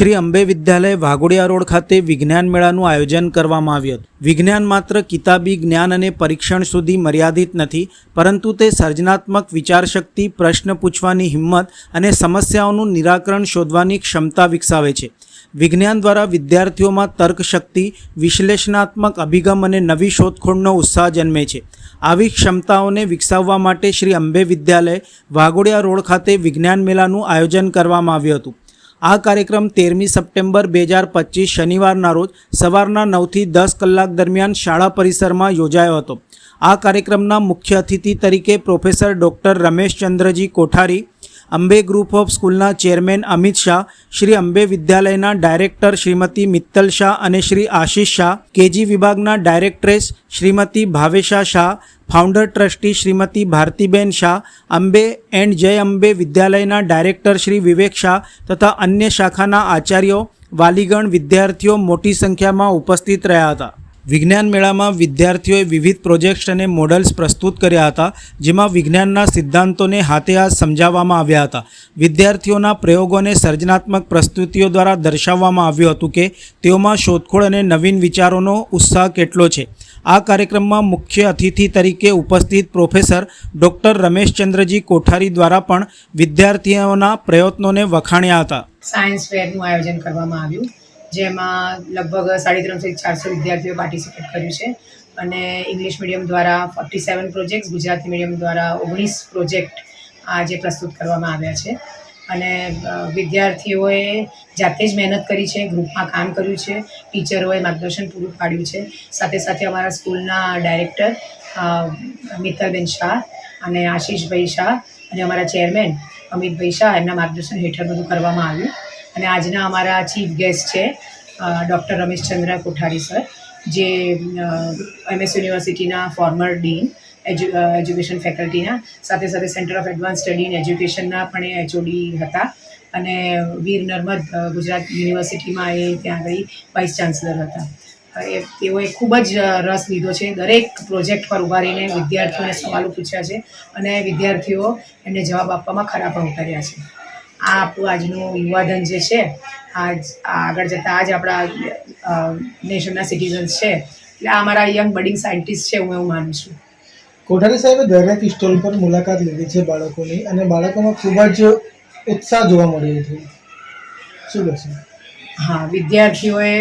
Shri Ambe Vidyalaya Waghodia road ખાતે વિજ્ઞાન મેળાનું આયોજન કરવામાં આવ્યું હતું. વિજ્ઞાન માત્ર કિતાબી જ્ઞાન અને પરીક્ષણ સુધી મર્યાદિત નથી, પરંતુ તે સર્જનાત્મક વિચારશક્તિ, પ્રશ્ન પૂછવાની હિંમત અને સમસ્યાઓનું નિરાકરણ શોધવાની ક્ષમતા વિકસાવે છે. વિજ્ઞાન દ્વારા વિદ્યાર્થીઓમાં તર્કશક્તિ, વિશ્લેષણાત્મક અભિગમ અને નવી શોધખોળનો ઉત્સાહ જન્મે છે. આવી ક્ષમતાઓને વિકસાવવા માટે શ્રી અંબે વિદ્યાલય વાઘોડિયા રોડ ખાતે વિજ્ઞાન મેળાનું આયોજન કરવામાં આવ્યું હતું. આ કાર્યક્રમ તેરમી સપ્ટેમ્બર બે હજાર પચીસ શનિવારના રોજ સવારના નવથી દસ કલાક દરમિયાન શાળા પરિસરમાં યોજાયો હતો. આ કાર્યક્રમના મુખ્ય અતિથિ તરીકે professor doctor Rameshchandraji Kothari Ambe group of સ્કૂલના ચેરમેન અમિત શાહ, શ્રી અંબે વિદ્યાલયના ડાયરેક્ટર શ્રીમતી મિત્તલ શાહ અને શ્રી આશિષ શાહ, કેજી વિભાગના directress Shrimati Bhavesha Shah, founder trustee Shrimati Bhartiben Shah, Ambe and Jai Ambe વિદ્યાલયના ડાયરેક્ટર શ્રી વિવેક શાહ તથા અન્ય શાખાના આચાર્યો, વાલીગણ વિદ્યાર્થીઓ મોટી સંખ્યામાં ઉપસ્થિત રહ્યા હતા. વિજ્ઞાન મેળામાં વિદ્યાર્થીઓએ વિવિધ પ્રોજેક્ટ્સ અને મોડલ્સ પ્રસ્તુત કર્યા હતા, જેમાં વિજ્ઞાનના સિદ્ધાંતોને હાથે હાથ સમજાવવામાં આવ્યા હતા. વિદ્યાર્થીઓના પ્રયોગોને સર્જનાત્મક પ્રસ્તુતિઓ દ્વારા દર્શાવવામાં આવ્યું હતું કે તેઓમાં શોધખોળ અને નવીન વિચારોનો ઉત્સાહ કેટલો છે. આ કાર્યક્રમમાં મુખ્ય અતિથિ તરીકે ઉપસ્થિત પ્રોફેસર ડૉક્ટર રમેશચંદ્રજી કોઠારી દ્વારા પણ વિદ્યાર્થીઓના પ્રયત્નોને વખાણ્યા હતા. સાયન્સ ફેરનું આયોજન કરવામાં આવ્યું. જેમાં લગભગ સાડી ત્રણસો ચારસો વિદ્યાર્થીઓએ પાર્ટિસિપેટ કર્યું છે. અને ઇંગ્લિશ મીડિયમ દ્વારા forty seven projects Gujarati medium દ્વારા ઓગણીસ પ્રોજેક્ટ આજે પ્રસ્તુત કરવામાં આવ્યા છે. અને વિદ્યાર્થીઓએ જાતે જ મહેનત કરી છે, ગ્રુપમાં કામ કર્યું છે, ટીચરોએ માર્ગદર્શન પૂરું પાડ્યું છે. સાથે સાથે અમારા સ્કૂલના ડાયરેક્ટર મિત્તલબેન શાહ અને આશીષભાઈ શાહ અને અમારા ચેરમેન અમિતભાઈ શાહ એમના માર્ગદર્શન હેઠળ બધું કરવામાં આવ્યું. અને આજના અમારા ચીફ ગેસ્ટ છે ડૉક્ટર રમેશચંદ્ર કોઠારી સર, જે એમએસ યુનિવર્સિટીના ફોર્મર ડીન એજ્યુ એજ્યુકેશન ફેકલ્ટીના સાથે સાથે centre of advance study in એજ્યુકેશનના પણ એચઓડી હતા. અને વીર નર્મદ ગુજરાત યુનિવર્સિટીમાં એ ત્યાં આગળ વાઇસ ચાન્સલર હતા. એ, તેઓએ ખૂબ જ રસ લીધો છે. દરેક પ્રોજેક્ટ પર ઊભા રહીને વિદ્યાર્થીઓને સવાલો પૂછ્યા છે અને વિદ્યાર્થીઓ એમને જવાબ આપવામાં ખરા પણ છે. આ આપણું આજનું યુવાધન જે છે આજ આ આગળ જતાં આજ આપણા નેશનના સિટીઝન્સ છે. એટલે આ અમારા યંગ બડિંગ સાયન્ટિસ્ટ છે હું એવું માનું છું. કોઠારી સાહેબે દરેક સ્ટોલ પર મુલાકાત લીધી છે બાળકોની અને બાળકોમાં ખૂબ જ ઉત્સાહ જોવા મળ્યો છે. શું કહેશો? હા વિદ્યાર્થીઓએ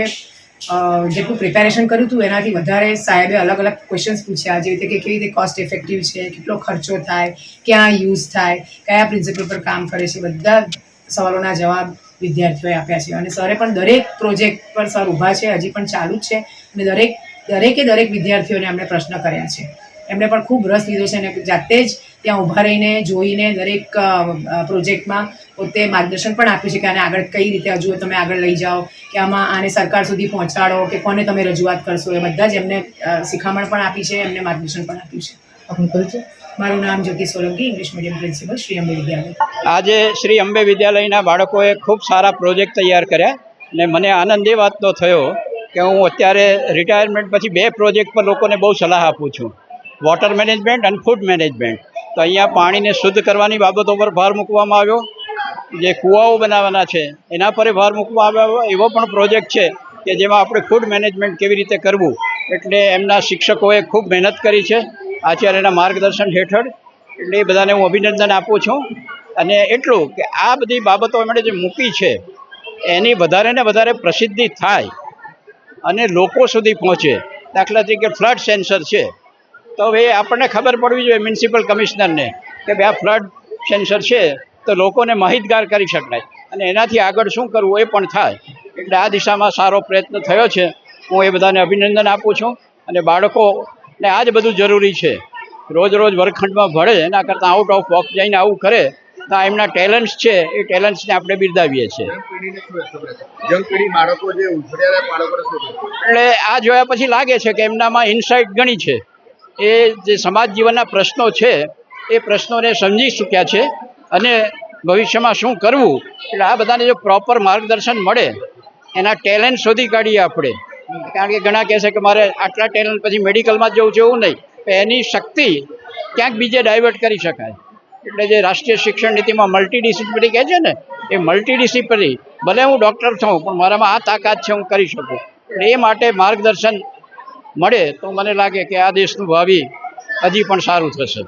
જેટલું પ્રિપેરેશન કર્યું હતું, એનાથી વધારે સાહેબે અલગ અલગ ક્વેશ્ચન્સ પૂછ્યા, જેવી રીતે કે કેવી રીતે કોસ્ટ ઇફેક્ટિવ છે, કેટલો ખર્ચો થાય, ક્યાં યુઝ થાય, કયા પ્રિન્સિપલ પર કામ કરે છે, બધા સવાલોના જવાબ વિદ્યાર્થીઓએ આપ્યા છે. અને સરે પણ દરેક પ્રોજેક્ટ પર સર ઊભા છે, હજી પણ ચાલુ જ છે. અને દરેક, દરેકે દરેક વિદ્યાર્થીઓને એમણે પ્રશ્ન કર્યા છે. એમણે પણ ખૂબ રસ લીધો છે અને જાતે જ ત્યાં ઊભા રહીને જોઈને દરેક પ્રોજેક્ટમાં પોતે માર્ગદર્શન પણ આપ્યું છે કે આને આગળ કઈ રીતે હજુ તમે આગળ લઈ જાઓ કે આમાં આને સરકાર સુધી પહોંચાડો કે કોને તમે રજૂઆત કરશો એ બધા જ એમને શિખામણ પણ આપી છે એમને માર્ગદર્શન પણ આપ્યું છે. પરિચય મારું નામ Jyoti Solanki English medium principal Shri Ambe Vidyalaya. આજે શ્રી અંબે વિદ્યાલયના બાળકોએ ખૂબ સારા પ્રોજેક્ટ તૈયાર કર્યા અને મને આનંદ એ વાતનો થયો કે હું અત્યારે રિટાયરમેન્ટ પછી બે પ્રોજેક્ટ પર લોકોને બહુ સલાહ આપું છું. વોટર મેનેજમેન્ટ અને ફૂડ મેનેજમેન્ટ. તો અહીંયા પાણીને શુદ્ધ કરવાની બાબતો પર ભાર મૂકવામાં આવ્યો. જે કૂવાઓ બનાવવાના છે, એના પર ભાર મૂકવામાં આવ્યો એવો પણ પ્રોજેક્ટ છે કે જેમાં આપણે ફૂડ મેનેજમેન્ટ કેવી રીતે કરવું એટલે એમના શિક્ષકોએ ખૂબ મહેનત કરી છે. આચાર્યના માર્ગદર્શન હેઠળ એટલે એ બધાને હું અભિનંદન આપું છું. અને એટલું કે આ બધી બાબતો એમણે જે મૂકી છે, એની વધારે ને વધારે પ્રસિદ્ધિ થાય અને લોકો સુધી પહોંચે. દાખલા તરીકે ફ્લડ સેન્સર છે તો હવે આપણને ખબર પડવી જોઈએ મ્યુનિસિપલ કમિશનરને કે ભાઈ આ ફ્લડ સેન્સર છે તો લોકોને માહિતગાર કરી શકાય. અને એનાથી આગળ શું કરવું એ પણ થાય. એટલે આ દિશામાં સારો પ્રયત્ન થયો છે. હું એ બધાને અભિનંદન આપું છું. અને બાળકોને આ જ બધું જરૂરી છે. રોજ રોજ વર્ગખંડમાં ભળે એના કરતાં આઉટ ઓફ બોક્સ જઈને આવું કરે તો એમના ટેલેન્ટ્સ છે. એ ટેલેન્ટ્સને આપણે બિરદાવીએ છીએ? એટલે આ જોયા પછી લાગે છે કે એમનામાં ઇન્સાઇટ ઘણી છે. એ જે સમાજ જીવનના પ્રશ્નો છે, એ પ્રશ્નોને સમજી ચૂક્યા છે અને ભવિષ્યમાં શું કરવું, એટલે આ બધાને જો પ્રોપર માર્ગદર્શન મળે, એના ટેલેન્ટ શોધી કાઢીએ આપણે. કારણ કે ઘણા કહેશે કે મારે આટલા ટેલેન્ટ પછી મેડિકલમાં જવું છે એવું નહીં એની શક્તિ ક્યાંક બીજે ડાયવર્ટ કરી શકાય. એટલે જે રાષ્ટ્રીય શિક્ષણ નીતિમાં મલ્ટી ડિસિપ્લિન કહે છે ને, એ મલ્ટી ડિસિપ્લિન ભલે હું ડૉક્ટર છું, પણ મારામાં આ તાકાત છે, હું કરી શકું. એટલે એ માટે માર્ગદર્શન મળે તો મને લાગે કે આ દેશનું ભાવિ હજી પણ સારું થશે.